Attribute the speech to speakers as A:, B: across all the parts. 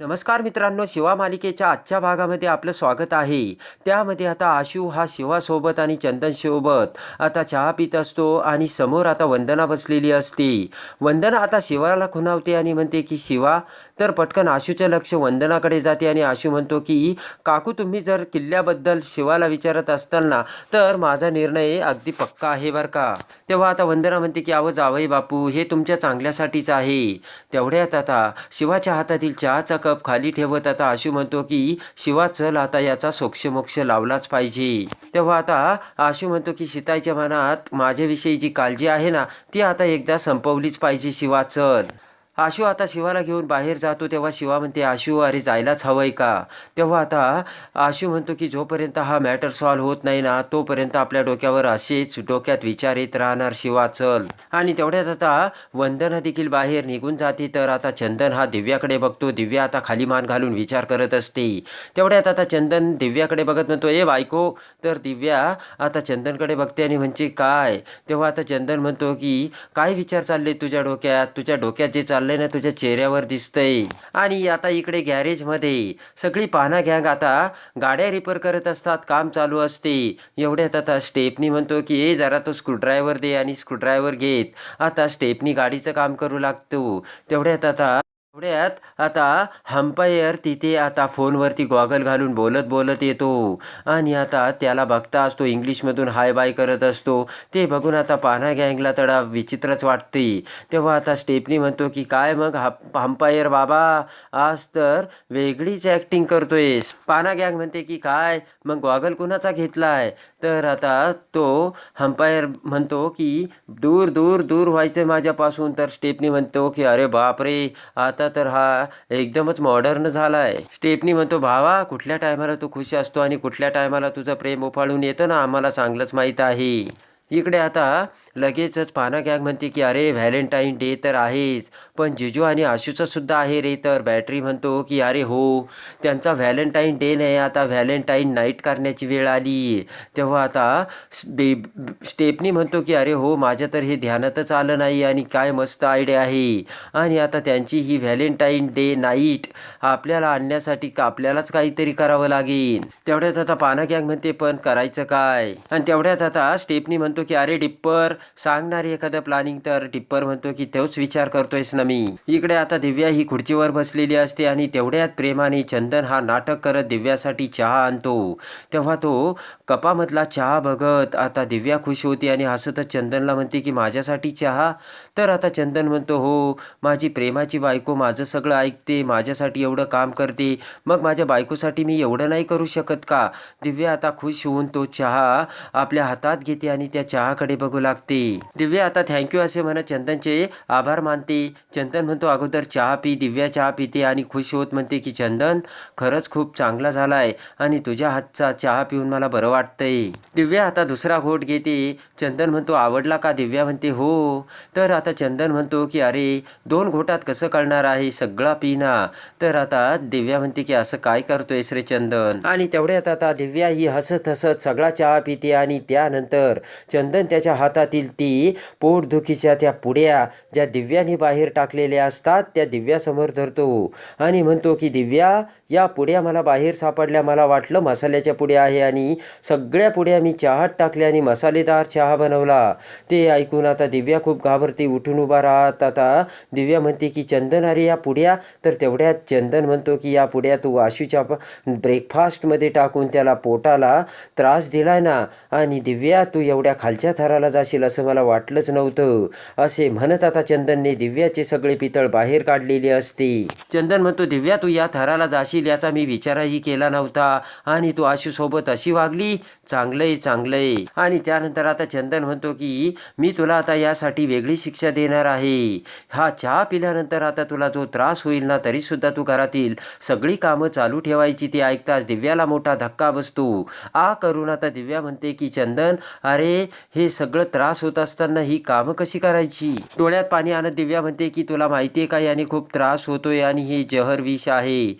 A: नमस्कार मित्रांनो शिवा मालिकेच्या आजच्या भागामध्ये आपलं स्वागत आहे. त्यामध्ये आता आशू हा शिवासोबत आणि चंदनसोबत आता चहा पित असतो आणि समोर आता वंदना बसलेली असते. वंदना आता शिवाला खुणावते आणि म्हणते की शिवा तर पटकन आशूचं लक्ष वंदनाकडे जाते आणि आशू म्हणतो की काकू तुम्ही जर किल्ल्याबद्दल शिवाला विचारत असताल ना तर माझा निर्णय अगदी पक्का आहे बरं का. तेव्हा आता वंदना म्हणते की अहो जावई बापू हे तुमच्या चांगल्यासाठीच आहे. तेवढ्यात आता शिवाच्या हातातील चहाचा कप खाली ठेवत आता आशू म्हणतो की शिवा चल आता याचा सोक्षमोक्ष लावलाच पाहिजे. तेव्हा आता आशू म्हणतो की सीताईच्या मनात माझ्याविषयी जी काळजी आहे ना ती आता एकदा संपवलीच पाहिजे शिवा चल. आशू आता शिवाला घेऊन बाहेर जातो तेव्हा शिवा म्हणते आशू अरे जायलाच हवंय का? तेव्हा आता आशू म्हणतो की जोपर्यंत हा मॅटर सॉल्व्ह होत नाही ना तोपर्यंत आपल्या डोक्यावर असेच डोक्यात विचार येत राहणार शिवा चल. आणि तेवढ्यात आता वंदना देखील बाहेर निघून जाते तर आता चंदन हा दिव्याकडे बघतो. दिव्या आता खाली मान घालून विचार करत असते. तेवढ्यात आता चंदन दिव्याकडे बघत म्हणतो ए बायको. तर दिव्या आता चंदनकडे बघते आणि म्हणजे काय? तेव्हा आता चंदन म्हणतो की काय विचार चालले तुझ्या डोक्यात? तुझ्या डोक्यात जे चाललं ना तुझ्या चेहऱ्यावर दिसतंय. आणि आता इकडे गॅरेजमध्ये सगळी पाना गँग आता गाड्या रिपेअर करत असतात काम चालू असते. एवढ्यात आता स्टेपनी म्हणतो की ए जरा तो स्क्रूड्रायव्हर दे आणि स्क्रूड्रायव्हर घेत. आता स्टेपनी गाडीचं काम करू लागतो. तेवढ्यात आता एवढ्यात आता हंपायर तिथे आता फोनवरती गॉगल घालून बोलत बोलत येतो. आणि आता त्याला बघता असतो इंग्लिशमधून हाय बाय करत असतो. ते बघून आता पाना गँगला तडा विचित्रच वाटते. तेव्हा आता स्टेपनी म्हणतो की काय मग हा हंपायर बाबा आज तर वेगळीच ॲक्टिंग करतोयस. पाना गँग म्हणते की काय मग गॉगल कुणाचा आहे तर आता तो हंपायर म्हणतो की दूर दूर दूर व्हायचं माझ्यापासून. तर स्टेपनी म्हणतो की अरे बापरे आता तर हा एकदमच मॉडर्न झालाय. स्टेपनी म्हणतो भावा कुठल्या टायमाला तू खुश असतो आणि कुठल्या टायमाला तुझं प्रेम उफाळून येतं ना? आम्हाला चांगलंच माहीत आहे. इकडे आता लगेचच पाना गॅग म्हणते की अरे व्हॅलेंटाईन डे तर आहेच पण जिजू आणि आशूचं सुद्धा आहे रे. तर बॅटरी म्हणतो की अरे हो त्यांचा व्हॅलेंटाईन डे नाही आता व्हॅलेंटाईन नाईट करण्याची वेळ आली. तेव्हा आता स्टे स्टेपनी म्हणतो की अरे हो माझ्या तर हे ध्यानातच आलं नाही आणि काय मस्त आयडिया आहे. आणि आता त्यांची ही व्हॅलेंटाईन डे नाईट आपल्याला आणण्यासाठी का आपल्यालाच काहीतरी करावं लागेल. तेवढ्यात आता पाना गॅग म्हणते पण करायचं काय? आणि तेवढ्यात आता स्टेपनी म्हणतो की अरे डिप्पर सांगणार एखादं प्लॅनिंग तर डिप्पर म्हणतो की तोच विचार करतोयस ना मी. इकडे आता दिव्या ही खुर्चीवर बसलेली असते आणि तेवढ्यात प्रेमाने चंदन हा नाटक करत दिव्यासाठी चहा आणतो. तेव्हा तो कपामधला चहा बघत आता दिव्या खुश होती आणि हसतच चंदनला म्हणते की माझ्यासाठी चहा? तर आता चंदन म्हणतो हो माझी प्रेमाची बायको माझं सगळं ऐकते माझ्यासाठी एवढं काम करते. मग माझ्या बायकोसाठी मी एवढं नाही करू शकत का? दिव्या आता खुश होऊन तो चहा आपल्या हातात घेते आणि त्या चहाकडे बघू लागते. दिव्या आता थँक्यू असे म्हणत चंदनचे आभार मानते. चंदन म्हणतो अगोदर चहा पी दिव्या चहा पिते आणि खुश होत म्हणते की चंदन खरंच खूप चांगला झालाय आणि तुझ्या हातचा चहा पिऊन मला बरं वाटतंय. दिव्या आता दुसरा घोट घेते. चंदन म्हणतो आवडला का? दिव्या म्हणते हो. तर आता चंदन म्हणतो की अरे दोन घोटात कसं कळणार आहे? सगळा पिना. तर आता दिव्या म्हणते की असं काय करतोय रे चंदन? आणि तेवढ्यात आता दिव्या ही हसत हसत सगळा चहा पिते आणि त्यानंतर चंदन त्याच्या हातातील ती पोटदुखीच्या त्या पुड्या ज्या दिव्याने बाहेर टाकलेल्या असतात त्या दिव्यासमोर धरतो. आणि म्हणतो की दिव्या या पुड्या मला बाहेर सापडल्या. मला वाटलं मसाल्याच्या पुड्या आहे आणि सगळ्या पुड्या मी चहात टाकल्या आणि मसालेदार चहा बनवला. ते ऐकून आता दिव्या खूप घाबरते उठून उभा राहत. आता दिव्या म्हणते की चंदन अरे या पुड्या. तर तेवढ्यात चंदन म्हणतो की या पुड्या तू आशूच्या ब्रेकफास्टमध्ये टाकून त्याला पोटाला त्रास दिलाय ना आणि दिव्या तू एवढ्या खालच्या थराला जाशील असं मला वाटलंच नव्हतं. असे म्हणत आता चंदनने दिव्याचे सगळे पितळ बाहेर काढलेले असते. चंदन म्हणतो दिव्या तू या थराला जाशील याचा मी विचारही केला नव्हता. आणि तू आशूसोबत अशी वागली? चांगलंय चांगलंय. आणि त्यानंतर आता चंदन म्हणतो की मी तुला आता यासाठी वेगळी शिक्षा देणार आहे. हा चहा पिल्यानंतर आता तुला जो त्रास होईल ना तरीसुद्धा तू घरातील सगळी कामं चालू ठेवायची ती ऐकताच दिव्याला मोठा धक्का बसतो. आ करून आता दिव्या म्हणते की चंदन अरे हे सगळं त्रास होत असताना ही कामं कशी करायची? डोळ्यात पाणी आणत दिव्या म्हणते की तुला माहिती आहे का याने खूप त्रास होतोय आणि हे जहर विष आहे.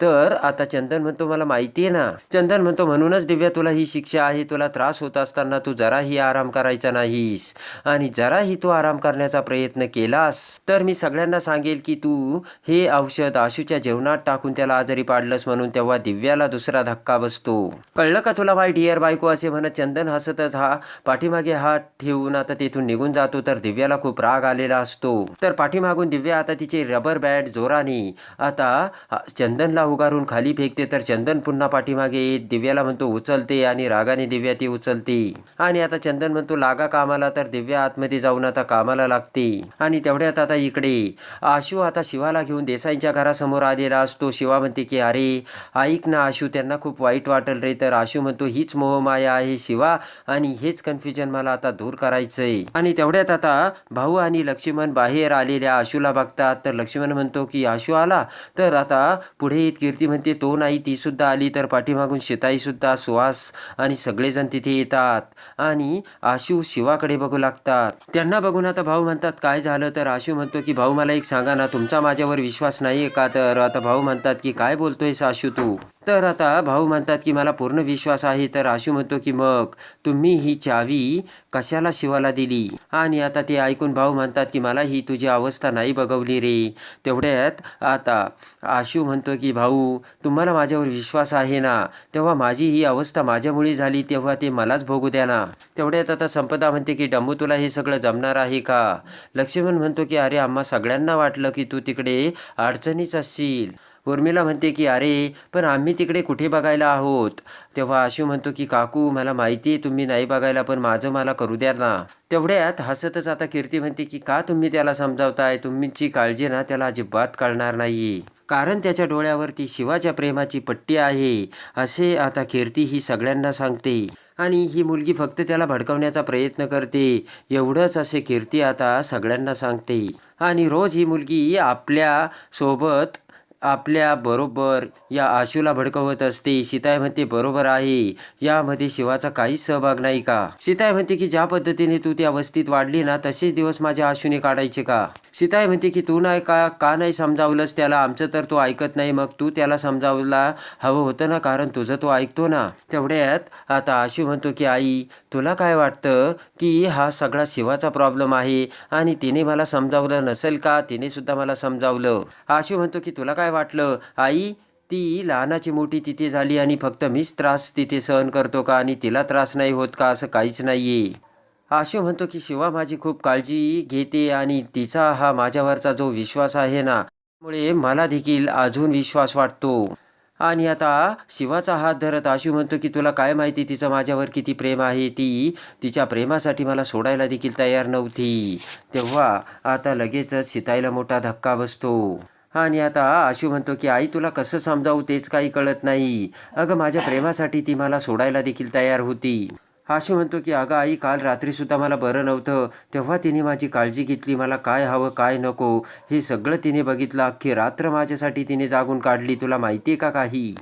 A: तर आता चंदन म्हणतो मला माहिती आहे ना. चंदन म्हणतो म्हणूनच दिव्या तुला ही शिक्षा आहे तुला त्रास होत असताना तू जराही आराम करायचा नाहीस आणि जराही तू आराम करण्याचा प्रयत्न केलास. तर मी सगळ्यांना सांगेल की तू हे औषध आशूच्या जेवणात टाकून त्याला आजारी पाडलंस म्हणून तेव्हा दिव्याला दुसरा धक्का बसतो. कळलं का तुला माय डिअर बायको? असे म्हणत चंदन हसतच हा पाठीमागे हात ठेवून आता तेथून निघून जातो तर दिव्याला खूप राग आलेला असतो. तर पाठीमागून दिव्या आता तिचे रबर बँड जोराने आता चंदनला उगारून खाली फेकते तर चंदन पुन्हा पाठीमागे येत दिव्याला म्हणतो उचलते. आणि रागाने दिव्या ती उचलते. आणि आता चंदन म्हणतो लागा कामाला. तर दिव्या आतमध्ये जाऊन आता कामाला लागते. आणि तेवढ्यात आता इकडे आशू आता शिवाला घेऊन देसाईंच्या घरासमोर आलेला असतो. शिवा म्हणते की अरे ऐक ना आशू त्यांना खूप वाईट वाटल रे. तर आशू म्हणतो हीच मोहमाया आहे शिवा आणि हेच कन्फ्युजन मला आता दूर करायचंय. आणि तेवढ्यात आता भाऊ आणि लक्ष्मण बाहेर आलेल्या आशूला बघतात. तर लक्ष्मण म्हणतो की आशू आला? तर आता पुढे कीर्ती म्हणते तो नाही ती सुद्धा आली तर पाठीमागून शेताईसुद्धा सुहास आणि सगळेजण तिथे येतात आणि आशू शिवाकडे बघू लागतात. त्यांना बघून आता भाऊ म्हणतात काय झालं? तर आशू म्हणतो की भाऊ मला एक सांगा ना तुमचा माझ्यावर विश्वास नाही आहे का? तर आता भाऊ म्हणतात की काय बोलतोयस आशू तू? तर आता भाऊ म्हणतात की मला पूर्ण विश्वास आहे. तर आशू म्हणतो की मग तुम्ही ही चावी कशाला शिवाला दिली? आणि आता ते ऐकून भाऊ म्हणतात की मला ही तुझी अवस्था नाही बघवली रे. तेवढ्यात आता आशू म्हणतो की भाऊ तुम्हाला माझ्यावर विश्वास आहे ना? तेव्हा माझी ही अवस्था माझ्यामुळे झाली तेव्हा ते मलाच भोगू द्या ना. तेवढ्यात आता संपदा म्हणते की डंबू तुला हे सगळं जमणार आहे का? लक्ष्मण म्हणतो की अरे आम्हा सगळ्यांना वाटलं की तू तिकडे अडचणीच असशील. उर्मिला म्हणते की अरे पण आम्ही तिकडे कुठे बघायला आहोत? तेव्हा आशू म्हणतो की काकू मला माहिती आहे तुम्ही नाही बघायला पण माझं मला करू द्या ना. तेवढ्यात हसतच आता कीर्ती म्हणते की का तुम्ही त्याला समजावताय? तुमची काळजी ना त्याला अजिबात कळणार नाही कारण त्याच्या डोळ्यावरती शिवाच्या प्रेमाची पट्टी आहे असे आता कीर्ती ही सगळ्यांना सांगते. आणि ही मुलगी फक्त त्याला भडकवण्याचा प्रयत्न करते एवढंच असे कीर्ती आता सगळ्यांना सांगते. आणि रोज ही मुलगी आपल्यासोबत आपल्या बरोबर या आशूला भडकवत असते. सीताय म्हणते बरोबर आहे. यामध्ये शिवाचा काहीच सहभाग नाही का? सीताय म्हणते की ज्या पद्धतीने तू त्या वस्तीत वाढली ना तसेच दिवस माझ्या आशूने काढायचे का? सीताय म्हणते की तू नाही का का नाही समजावलंस? त्याला आमचं तर तो ऐकत नाही. मग तू त्याला समजावला हवं होतं ना? कारण तुझं तो ऐकतो ना. तेवढ्यात आता आशू म्हणतो की आई तुला काय वाटतं की हा सगळा शिवाचा प्रॉब्लेम आहे आणि तिने मला समजावलं नसेल का? तिने सुद्धा मला समजावलं. आशू म्हणतो की तुला काय वाटलं? आई ती लहानाची मोठी तिथे झाली आणि फक्त मीच त्रास तिथे सहन करतो का? आणि तिला त्रास नाही होत का? असं काहीच नाही आहे आशू म्हणतो की शिवा माझी खूप काळजी घेते आणि तिचा हा माझ्यावरचा जो विश्वास आहे ना त्यामुळे मला देखील अजून विश्वास वाटतो. आणि आता शिवाचा हात धरत आशू म्हणतो की तुला काय माहिती तिचं माझ्यावर किती प्रेम आहे? ती तिच्या प्रेमासाठी मला सोडायला देखील तयार नव्हती. तेव्हा आता लगेचच सीताईला मोठा धक्का बसतो. आणि आता आशू म्हणतो की आई तुला कसं समजावू तेच काही कळत नाही. अगं माझ्या प्रेमासाठी ती मला सोडायला देखील तयार होती. आशी म्हणतो की अगं आई काल रात्रीसुद्धा मला बरं नव्हतं. तेव्हा तिने माझी काळजी घेतली. मला काय हवं काय नको. हे सगळं तिने बघितलं. अख्खी रात्र माझ्यासाठी तिने जागून काढली. तुला माहिती आहे का काही?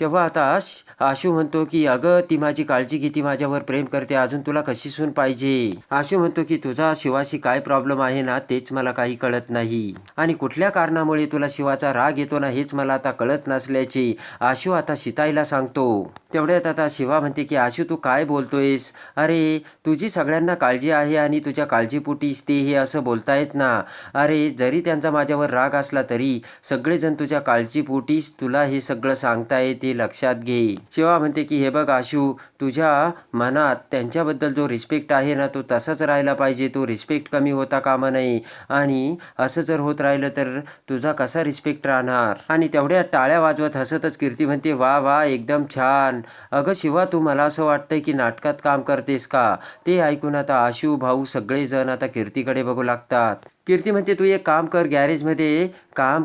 A: तेव्हा आता श- आशू म्हणतो की अगं ती माझी काळजी घेते. माझ्यावर प्रेम करते. अजून तुला कशी सून पाहिजे? आशू म्हणतो की तुझा शिवाशी काय प्रॉब्लेम आहे ना तेच मला काही कळत नाही. आणि कुठल्या कारणामुळे तुला शिवाचा राग येतो ना हेच मला आता कळत नसल्याचे? आशू आता शिताईला सांगतो. तेवढ्यात आता शिवा म्हणते की आशू तू काय बोलतोयस? अरे तुझी सगळ्यांना काळजी आहे आणि तुझ्या काळजीपोटीस ते हे असं बोलतायत ना. अरे जरी त्यांचा माझ्यावर राग असला तरी सगळेजण तुझ्या काळजीपोटीस तुला हे सगळं सांगताय ते लक्षात घे. शिवा म्हणते की हे बघ आशू तुझ्या मनात त्यांच्याबद्दल जो रिस्पेक्ट आहे ना तो तसाच राहिला पाहिजे. तो रिस्पेक्ट कमी होता कामा नये. आणि असं जर होत राहिलं तर तुझा कसा रिस्पेक्ट राहणार? आणि तेवढ्या टाळ्या वाजवत हसतच कीर्ती म्हणते वा वा एकदम छान. अगं शिवा तू मला असं वाटतंय की नाटकात काम करतेस का? ते ऐकून आता आशू भाऊ सगळेजण आता कीर्तीकडे बघू लागतात. कीर्ती म्हणते तू एक काम कर गॅरेजमध्ये काम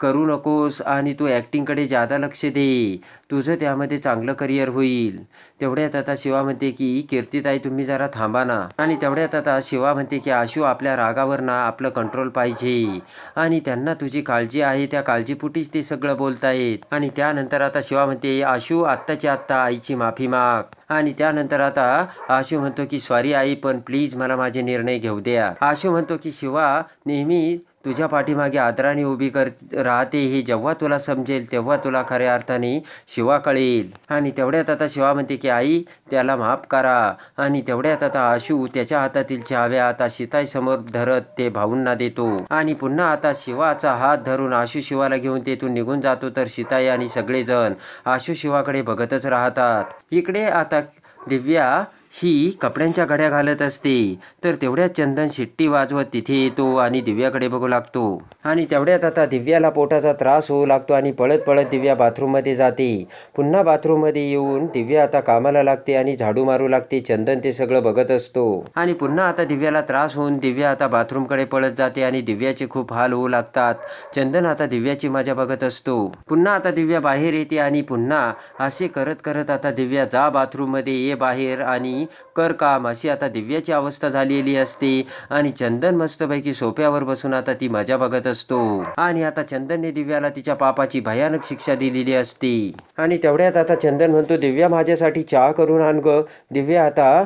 A: करू नकोस आणि तू ॲक्टिंगकडे जादा लक्ष दे. तुझं त्यामध्ये चांगलं करिअर होईल. तेवढ्यात आता शिवा म्हणते की कीर्तीताई तुम्ही जरा थांबा ना. आणि तेवढ्यात आता शिवा म्हणते की आशू आपल्या रागावर ना आपलं कंट्रोल पाहिजे. आणि त्यांना तुझी काळजी आहे त्या काळजीपुटीच ते सगळं बोलतायत. आणि त्यानंतर आता शिवा म्हणते आशू आत्ताच्या आत्ता आईची माफी माग. आणि त्यानंतर आता आशू म्हणतो की सॉरी आई पण प्लीज मला माझे निर्णय घेऊ द्या. आशू म्हणतो की शिवा नेहमी तुझ्या पाठीमागे आदराने उभी कर राहते हे. जेव्हा तुला समजेल तेव्हा तुला खऱ्या अर्थाने शिवा कळेल. आणि तेवढ्यात आता शिवा म्हणते की आई त्याला माफ करा. आणि तेवढ्यात आता आशू त्याच्या हातातील चाव्या आता शिताईसमोर समोर धरत ते भाऊंना देतो. आणि पुन्हा आता शिवाचा हात धरून आशू शिवाला घेऊन तेथून निघून जातो. तर शिताई आणि सगळेजण आशू शिवाकडे बघतच राहतात. इकडे आता दिव्या ही कपड्यांच्या घड्या घालत असते. तर तेवढ्यात चंदन शिट्टी वाजवत तिथे येतो आणि दिव्याकडे बघू लागतो. आणि तेवढ्यात आता दिव्याला पोटाचा त्रास होऊ लागतो आणि पळत पळत दिव्या बाथरूममध्ये जाते. पुन्हा बाथरूममध्ये येऊन दिव्या आता कामाला लागते आणि झाडू मारू लागते. चंदन ते सगळं बघत असतो. आणि पुन्हा आता दिव्याला त्रास होऊन दिव्या आता बाथरूमकडे पळत जाते आणि दिव्याचे खूप हाल होऊ लागतात. चंदन आता दिव्याची मजा बघत असतो. पुन्हा आता दिव्या बाहेर येते आणि पुन्हा असे करत करत आता दिव्या जा बाथरूममध्ये ये बाहेर आणि कर काम अशी आता दिव्याची अवस्था झालेली असते. आणि चंदन मस्तपैकी सोप्यावर बसून आता ती मजा बघत असतो. आणि आता चंदनने दिव्याला तिच्या पापाची भयानक शिक्षा दिलेली असते. आणि तेवढ्यात आता चंदन म्हणतो दिव्या माझ्यासाठी चहा करून आण ग. दिव्या आता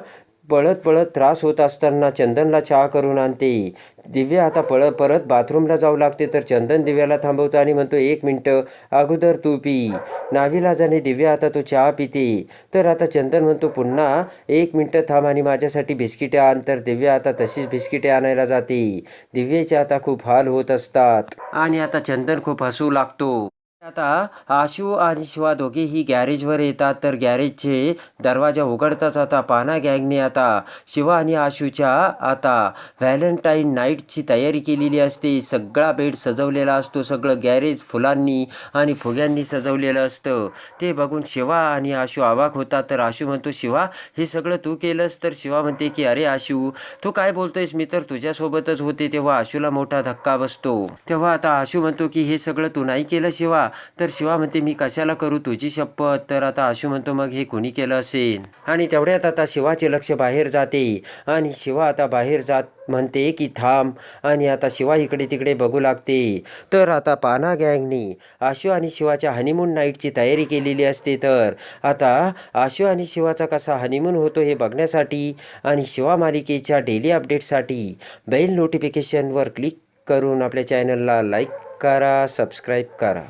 A: पळत पळत त्रास होत असताना चंदनला चहा करून आणते. दिव्या आता पळत परत बाथरूमला जाऊ लागते तर चंदन दिव्याला थांबवतो आणि म्हणतो एक मिनटं अगोदर तू पी. नाविलाजाने दिव्या आता तो चहा पिते. तर आता चंदन म्हणतो पुन्हा एक मिनटं थांब आणि माझ्यासाठी बिस्किटे आण. तर दिव्या आता तशीच बिस्किटे आणायला जाते. दिव्याचे आता खूप हाल होत असतात. आणि आता चंदन खूप हसू लागतो. आता आशू आणि शिवा दोघेही गॅरेजवर येतात तर गॅरेजचे दरवाजा उघडताच आता पाना गँगने आता शिवा आणि आशूच्या आता व्हॅलेंटाईन नाईटची तयारी केलेली असते. सगळा बेड सजवलेला असतो सगळं गॅरेज फुलांनी आणि फुग्यांनी सजवलेलं असतं. ते बघून शिवा आणि आशू आवाक होतात तर आशू म्हणतो शिवा हे सगळं तू केलंस? तर शिवा म्हणते की अरे आशू तू काय बोलतोयस? मी तर तुझ्यासोबतच होते. तेव्हा आशूला मोठा धक्का बसतो. तेव्हा आता आशू म्हणतो की हे सगळं तू नाही केलं शिवा. तर शिवा म्हणते मी कशाला करू तुझी शपथ? तर आता आशू म्हणतो मग हे कोणी केलं असेल? आणि तेवढ्यात आता शिवाचे लक्ष बाहेर जाते. आणि शिवा आता बाहेर जात म्हणते की थांब. आणि आता शिवा इकडे तिकडे बघू लागते. तर आता पाना गँगनी आशू आणि शिवाच्या हनीमून नाईटची तयारी केलेली असते तर. आता आशू आणि शिवाचा कसा हनीमून होतो हे बघण्यासाठी आणि शिवा मालिकेच्या डेली अपडेटसाठी बेल नोटिफिकेशनवर क्लिक करून आपल्या चॅनलला लाईक करा सबस्क्राईब करा.